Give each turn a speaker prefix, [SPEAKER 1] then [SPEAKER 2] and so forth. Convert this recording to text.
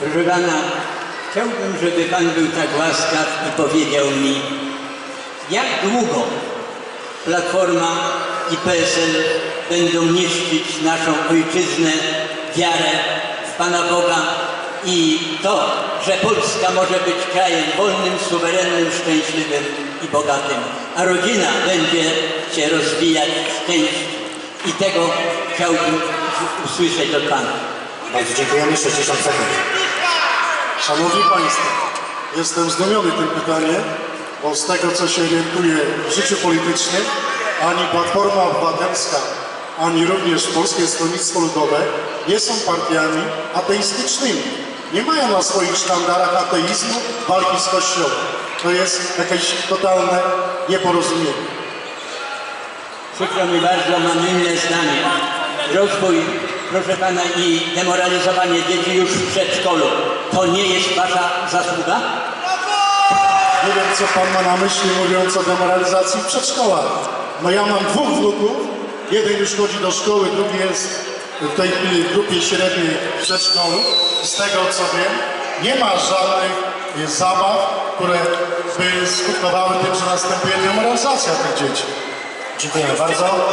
[SPEAKER 1] Proszę pana, chciałbym, żeby pan był tak łaskaw i powiedział mi, jak długo Platforma i PSL będą niszczyć naszą ojczyznę, wiarę w Pana Boga i to, że Polska może być krajem wolnym, suwerennym, szczęśliwym i bogatym, a rodzina będzie się rozwijać w szczęściu. I tego chciałbym usłyszeć od Pana.
[SPEAKER 2] Bardzo dziękujemy. 60 sekund.
[SPEAKER 3] Szanowni Państwo, jestem zdumiony tym pytaniem, bo z tego co się orientuję w życiu politycznym, ani Platforma Obywatelska, ani również Polskie Stronnictwo Ludowe nie są partiami ateistycznymi. Nie mają na swoich sztandarach ateizmu, walki z Kościołem. To jest jakieś totalne nieporozumienie.
[SPEAKER 1] Przykro mi bardzo, mam inne zdanie. Rozwój, proszę pana, i demoralizowanie dzieci już w przedszkolu, to nie jest wasza zasługa?
[SPEAKER 3] Nie wiem, co Pan ma na myśli, mówiąc o demoralizacji w przedszkolach. No ja mam dwóch wnuków, jeden już chodzi do szkoły, drugi jest w tej chwili w grupie średniej przedszkolu. Z tego, co wiem, nie ma żadnych zabaw, które by skutkowały tym, że następuje demoralizacja tych dzieci.
[SPEAKER 2] Dziękujemy bardzo.